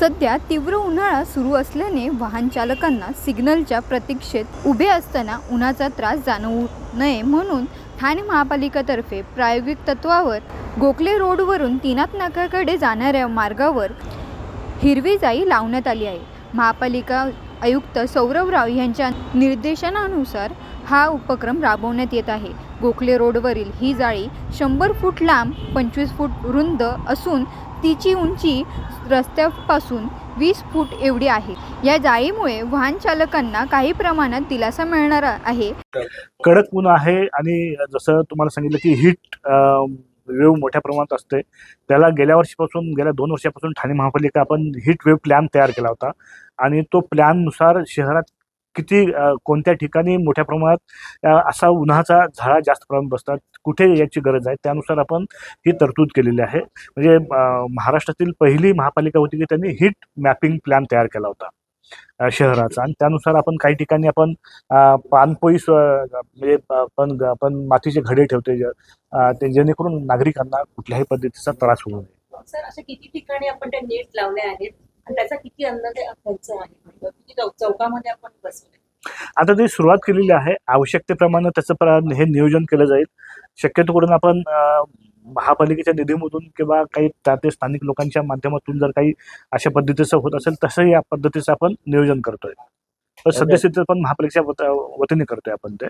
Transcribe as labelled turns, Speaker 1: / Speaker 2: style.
Speaker 1: सध्या तीव्र उन्हाळा सुरू असल्याने वाहन चालकांना सिग्नलच्या प्रतीक्षेत उभे असताना उन्हाचा त्रास जाणवू नये म्हणून ठाणे महापालिकेतर्फे प्रायोगिक तत्वावर गोखले रोडवरून तीनाथ नाकाकडे जाणाऱ्या मार्गावर हिरवी जाई लावण्यात आली आहे. महापालिका आयुक्त सौरव राव यांच्या निर्देशनानुसार हा उपक्रम राबवण्यात येत आहे. गोखले रोडवरील ही जाळी शंभर फूट लांब पंचवीस फूट रुंद असून तिची उंची रस्त्यापासून वीस फूट एवढी आहे. या जाळीमुळे वाहन चालकांना काही प्रमाणात दिलासा मिळणार आहे.
Speaker 2: कडक ऊन आहे आणि जसं तुम्हाला सांगितलं की हिट वेव मोठ्या प्रमाणात असते. त्याला गेल्या वर्षीपासून गेल्या दोन वर्षापासून ठाणे महापालिका आपण हिट वेव प्लॅन तयार केला होता. आणि तो प्लॅननुसार शहरात किती कोणत्या ठिकाणी मोठ्या प्रमाणात असा उन्हाचा झाडा जास्त प्रमाणात बसतात कुठे याची गरज आहे त्यानुसार आपण ही तरतूद केलेली आहे. म्हणजे महाराष्ट्रातील पहिली महापालिका होती की त्यांनी हीट मॅपिंग प्लॅन तयार केला होता शहराचा. आणि त्यानुसार आपण काही ठिकाणी आपण पानपोई म्हणजे आपण आपण मातीचे घडे ठेवते ते जेणेकरून नागरिकांना कुठल्याही पद्धतीचा त्रास होऊ नये.
Speaker 3: सर अशा किती ठिकाणी आपण त्या नेट लावल्या आहेत? आणि त्याचा किती अंदाजे खर्च आहे. म्हणजे किती चौकामध्ये आपण बसवले
Speaker 2: आता ते सुरुवात केलेली आहे आवश्यकतेप्रमाणे त्याचं प्र- हे नियोजन केलं जाईल. शक्यतो करून आपण महापालिकेच्या निधीमधून किंवा काही त्या ते स्थानिक लोकांच्या माध्यमातून जर काही अशा पद्धतीचं होत असेल तसंही या पद्धतीचं आपण नियोजन करतोय. तर सद्यस्थितीत पण महापालिकेच्या वत- वतीने करतोय आपण ते.